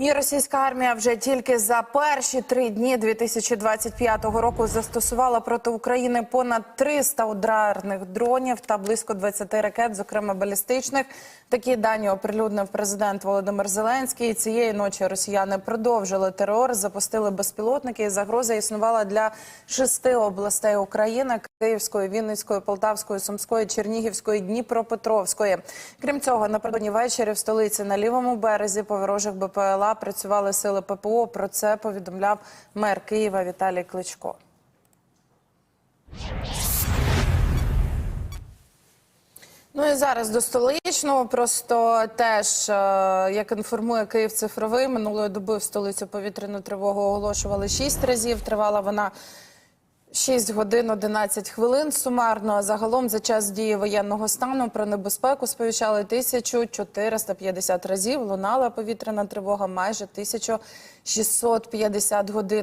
І російська армія вже тільки за перші три дні 2025 року застосувала проти України понад 300 ударних дронів та близько 20 ракет, зокрема балістичних. Такі дані оприлюднив президент Володимир Зеленський. Цієї ночі росіяни продовжили терор, запустили безпілотники. Загроза існувала для шести областей України: Київської, Вінницької, Полтавської, Сумської, Чернігівської, Дніпропетровської. Крім цього, напередодні ввечері в столиці на лівому березі по ворожих БПЛА працювали сили ППО. Про це повідомляв мер Києва Віталій Кличко. Ну і зараз до столичного. Просто теж, е, як інформує Київ цифровий, минулої доби в столицю повітряну тривогу оголошували шість разів. Тривала вона 6 годин 11 хвилин сумарно. Загалом за час дії воєнного стану про небезпеку сповіщали 1450 разів. Лунала повітряна тривога майже 1650 годин.